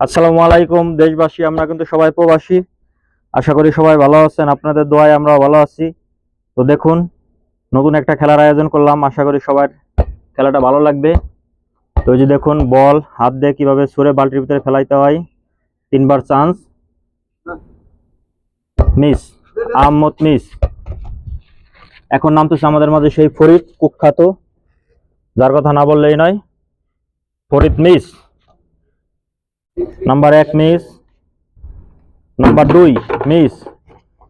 আসসালামু আলাইকুম, দেশবাসী, আমরা কিন্তু সবাই প্রবাসী। আশা করি সবাই ভালো আছেন, আপনাদের দোয়ায় আমরা ভালো আছি। তো দেখুন, নতুন একটা খেলার আয়োজন করলাম, আশা করি সবার খেলাটা ভালো লাগবে। তো যে দেখুন, বল, হাত দিয়ে কীভাবে সরে বালতির ভিতরে ফেলাইতে হয়, তিনবার চান্স। Miss Ahmad miss. এখন নাম নামতেছে আমাদের মাঝে সেই ফরিদ, কুখ্যাত, যার কথা না বললেই নয়, ফরিদ মিস। নাম্বার এক মিস নাম্বার দুই মিস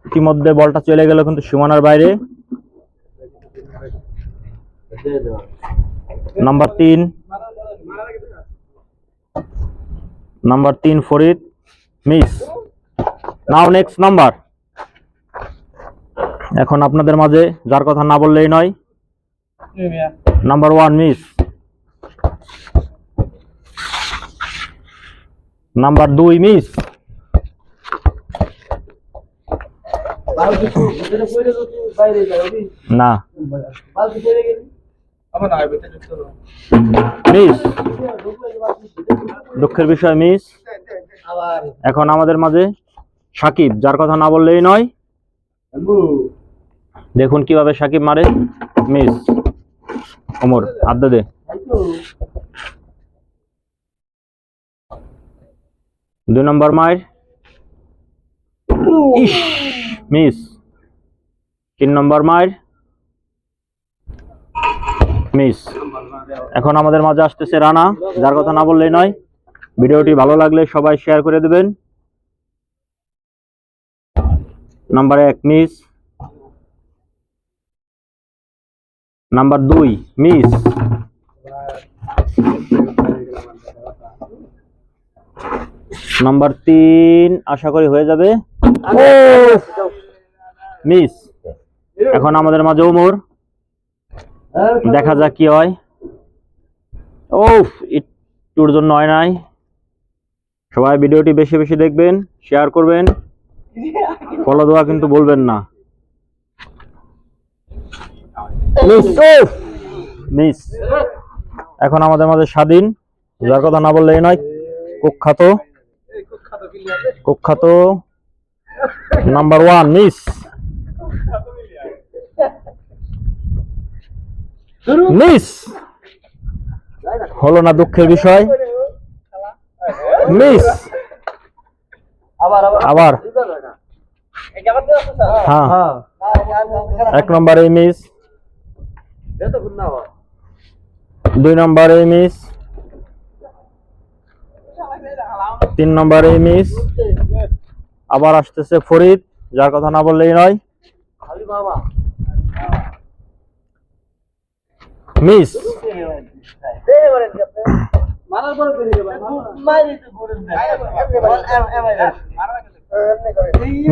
ইতিমধ্যে বলটা চলে গেল কিন্তু সীমানার বাইরে। নাম্বার তিন। নাম্বার তিন Farid miss now next number এখন আপনাদের মাঝে যার কথা না বললেই নয়। নাম্বার ওয়ান মিস নাম্বার দুই মিস না। মিস দুঃখের বিষয় মিস এখন আমাদের মাঝে সাকিব, যার কথা না বললেই নয়। দেখুন কীভাবে সাকিব মারে। মিস ওমর আড্ডা দে। দুই নম্বর মায়ের ইস মিস। তিন নম্বর মায়ের মিস। এখন আমাদের মাঝে আসতেছে রানা যার কথা না বললেই নয়। ভিডিওটি ভালো লাগলে সবাই শেয়ার করে দেবেন। নাম্বার এক মিস। নাম্বার দুই মিস। নাম্বার তিন আশা করি হয়ে যাবে। মিস এখন আমাদের মাঝে ওমর। দেখা যাক কি হয়। ও একটুর জন্য হয় নাই। সবাই ভিডিওটি বেশি বেশি দেখবেন শেয়ার করবেন। ফলো দেওয়া কিন্তু বলবেন না। মিস মিস এখন আমাদের মাঝে স্বাধীন। যার কথা না বললেই নয় কুখ্যাত। কুখ্যাত নাম্বার ওয়ান মিস মিস হলো না দুঃখের বিষয়? মিস আবার। হ্যাঁ। এক নম্বরে মিস দুই নম্বরে মিস তিন নম্বরে মিস। আবার আসতেছে ফরিদ, যার কথা না বললেই নয়। মিস।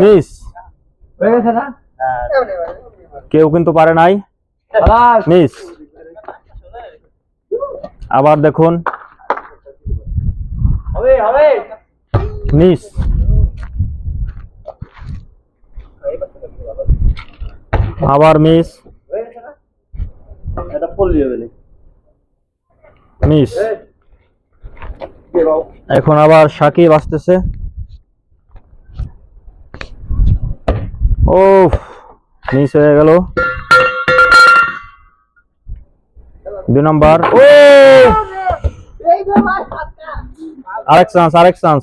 মিস। কেউ কিন্তু পারে নাই। মিস। আবার দেখুন। মিস। আবার মিস। মিস। এখন আবার সাকিব আসতেছে। ও মিস হয়ে গেল। দুই নম্বর। ও আরেক চান্স আরেক চান্স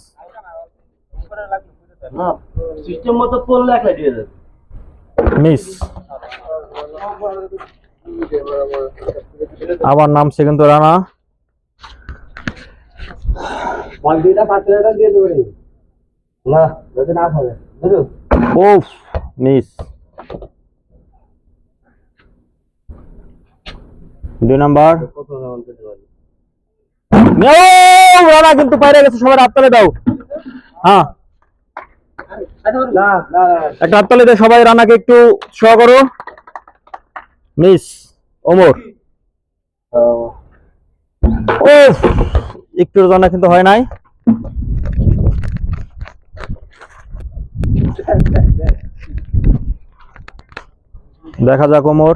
সিস্টেম মতো পড়লে একটা দিয়ে দেবে? মিস আবার নামছে কিন্তু রানা। মিস দুই নাম্বার। রানা কিন্তু বাইরে গেছে সবাই হাততালি দাও। হ্যাঁ। একটা হাততালি দিয়ে সবাই রানাকে একটু শো করো। মিস ওমর। ও। একটুর জন্য কিন্তু হয় নাই। দেখা যাক ওমর।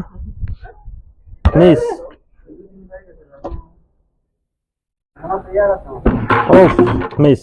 মিস। ও মিস